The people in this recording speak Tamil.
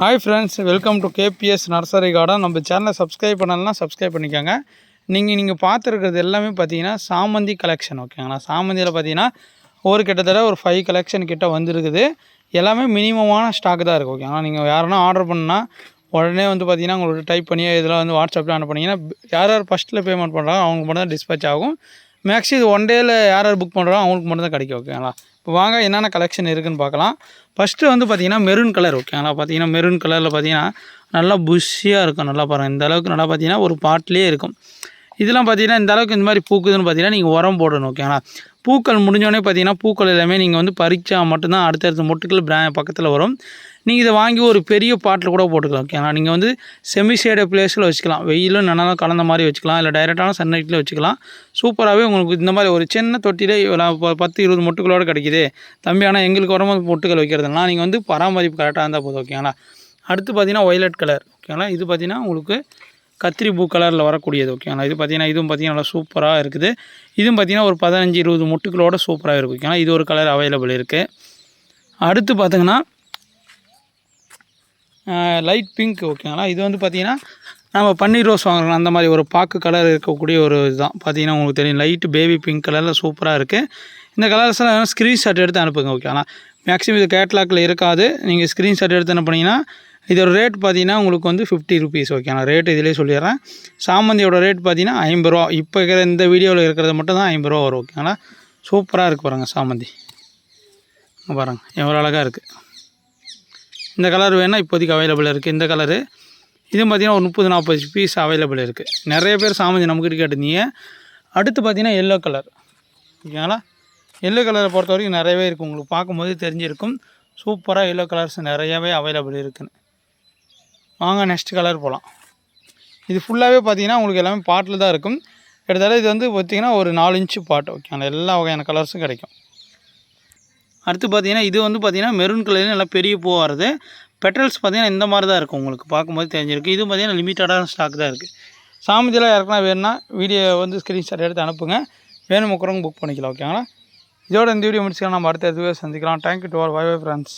Hi friends welcome to KPS nursery garden நம்ம சேனலை சப்ஸ்கிரைப் பண்ணலாம் சப்ஸ்கிரைப் பண்ணிக்கோங்க. நீங்கள் நீங்கள் பார்த்துருக்கிறது எல்லாமே பார்த்தீங்கன்னா சாமந்தி கலெக்ஷன் ஓகேங்களா சாமந்தியில் பார்த்தீங்கன்னா ஒரு கிட்டத்தட்ட ஒரு ஃபைவ் கலெக்ஷன் கிட்ட வந்திருக்குது. எல்லாமே மினிமமான ஸ்டாக் தான் இருக்குது ஓகேங்களா நீங்கள் யாருன்னா ஆர்டர் பண்ணால் உடனே வந்து பார்த்தீங்கன்னா உங்களுக்கு டைப் பண்ணி இதில் வந்து வாட்ஸ்அப்பில் அனுப்புனீங்கன்னா யார் யார் ஃபஸ்ட்டில் பேமெண்ட் பண்ணுறாங்க அவங்களுக்கு மட்டும் தான் டிஸ்பேச் ஆகும். மேக்ஸி இது ஒன் டேயில் யார் யார் புக் பண்ணுறாங்க அவங்களுக்கு மட்டும் தான் கிடைக்கும் ஓகேங்களா இப்போ வாங்க என்னென்ன கலெக்ஷன் இருக்குதுன்னு பார்க்கலாம். ஃபஸ்ட்டு வந்து பார்த்திங்கன்னா மெரூன் கலர் ஓகேங்களா பார்த்தீங்கன்னா மெரூன் கலரில் பார்த்தீங்கன்னா நல்லா புஷ்ஷியாக இருக்கும் நல்லா பாருங்கள் இந்த அளவுக்கு நல்லா பார்த்தீங்கன்னா ஒரு பாட்டிலே இருக்கும். இதெல்லாம் பார்த்தீங்கன்னா இந்த அளவுக்கு இந்த மாதிரி பூக்குதுன்னு பார்த்தீங்கன்னா நீங்கள் உரம் போடணும் ஓகேங்களா பூக்கள் முடிஞ்சோடனே பார்த்தீங்கன்னா பூக்கள் எல்லாமே நீங்கள் வந்து பறிச்சா மட்டும்தான் அடுத்தடுத்த மொட்டுக்கள் பிரா பக்கத்தில் வரும். நீங்கள் இதை வாங்கி ஒரு பெரிய பாட்டில் கூட போட்டுக்கலாம் ஓகேங்களா நீங்கள் வந்து செமி ஷேடு பிளேஸில் வச்சுக்கலாம். வெயிலும் நல்லா கலந்த மாதிரி வச்சுக்கலாம். இல்லை டைரெக்டான சன்லைட்டில் வச்சுக்கலாம். சூப்பராகவே உங்களுக்கு இந்த மாதிரி ஒரு சின்ன தொட்டிலே இவ்வளோ ப- பத்து இருபது மொட்டுகளோடு கிடைக்குது. தம்பி ஆனால் எங்களுக்கு வரும்போது மொட்டுகள் வைக்கிறதுனா நீங்கள் வந்து பராமரிப்பு கரெக்டாக இருந்தால் போதும் ஓகேங்களா அடுத்து பார்த்தீங்கன்னா ஒய்லட் கலர் ஓகேங்களா இது பார்த்தீங்கன்னா உங்களுக்கு கத்திரி பூ கலரில் வரக்கூடியது ஓகேங்களா இது பார்த்தீங்கன்னா இதுவும் பார்த்தீங்கன்னா நல்லா சூப்பராக இருக்குது. இதுவும் பார்த்தீங்கன்னா ஒரு பதினஞ்சு இருபது முட்டுகளோட சூப்பராக இருக்கும் ஓகேங்களா இது ஒரு கலர் அவைலபிள் இருக்குது அடுத்து பார்த்தீங்கன்னா லைட் பிங்க் ஓகேங்களா இது வந்து பார்த்தீங்கன்னா நம்ம பன்னீர் ரோஸ் வாங்குறோம் அந்த மாதிரி ஒரு பாக்கு கலர் இருக்கக்கூடிய ஒரு இதுதான். பார்த்தீங்கன்னா உங்களுக்கு தெரியும் லைட்டு பேபி பிங்க் கலரில் சூப்பராக இருக்குது இந்த கலர்ஸ்லாம் ஸ்க்ரீன்ஷாட் எடுத்து அனுப்புங்க ஓகேங்களா மேக்ஸிமம் இது கேட்லாக்கில் இருக்காது. நீங்கள் ஸ்க்ரீன்ஷாட் எடுத்து அனுப்புனீங்கன்னா இதோட ரேட் பார்த்தீங்கன்னா உங்களுக்கு வந்து ஃபிஃப்டி ருபீஸ் ஓகேங்களா ரேட் இதிலே சொல்லிடுறேன். சாமந்தியோட ரேட் பார்த்தீங்கன்னா ஐம்பது ரூபா. இப்போ இருக்கிற இந்த வீடியோவில் இருக்கிறது மட்டும் தான் ஐம்பது ரூபா வரும் ஓகேங்களா சூப்பராக இருக்குது பாருங்கள் சாமந்தி. பாருங்கள் எவ்வளோ அழகாக இருக்குது இந்த கலர் வேணால் இப்போதைக்கு அவைலபிள் இருக்குது இந்த கலரு இதுவும் பார்த்தீங்கன்னா ஒரு முப்பது நாற்பது பீஸ் அவைலபிள் இருக்குது நிறைய பேர் சாமந்தி நம்மக்கிட்ட கேட்டிருந்தீங்க. அடுத்து பார்த்தீங்கன்னா எல்லோ கலர் ஓகேங்களா? எல்லோ கலரை பொறுத்த வரைக்கும் நிறையவே இருக்குது உங்களுக்கு பார்க்கும்போது தெரிஞ்சிருக்கும். சூப்பராக எல்லோ கலர்ஸ் நிறையவே அவைலபிள் இருக்குன்னு. வாங்க நெக்ஸ்ட் கலர் போகலாம் இது ஃபுல்லாகவே பார்த்தீங்கன்னா உங்களுக்கு எல்லாமே பாட்டில் தான் இருக்கும். கிட்டத்தட்ட இது வந்து பார்த்திங்கன்னா ஒரு நாலு இன்ச்சு பாட் ஓகேங்களா? எல்லா வகையான கலர்ஸும் கிடைக்கும். அடுத்து பார்த்தீங்கன்னா இது வந்து பார்த்தீங்கன்னா மெரூன் கலர்ல நல்லா பெரிய பூ வருது. பெட்ரல்ஸ் பார்த்திங்கன்னா இந்த மாதிரி தான் இருக்கும் உங்களுக்கு. பார்க்கும்போது தெரிஞ்சிருக்கு. இது பார்த்தீங்கன்னா லிமிட்டடான ஸ்டாக் தான் இருக்குது சாமிஜிலாம் யாருக்குன்னா வேணும்னா வீடியோ வந்து ஸ்க்ரீன்ஷாட் எடுத்து அனுப்புங்க. வேணும் முக்கிறவங்க புக் பண்ணிக்கலாம் ஓகேங்களா இதோட இந்த வீடியோ முடிச்சுக்கலாம். நம்ம அடுத்த இதுவே சந்திக்கலாம். Thank you to all bye bye friends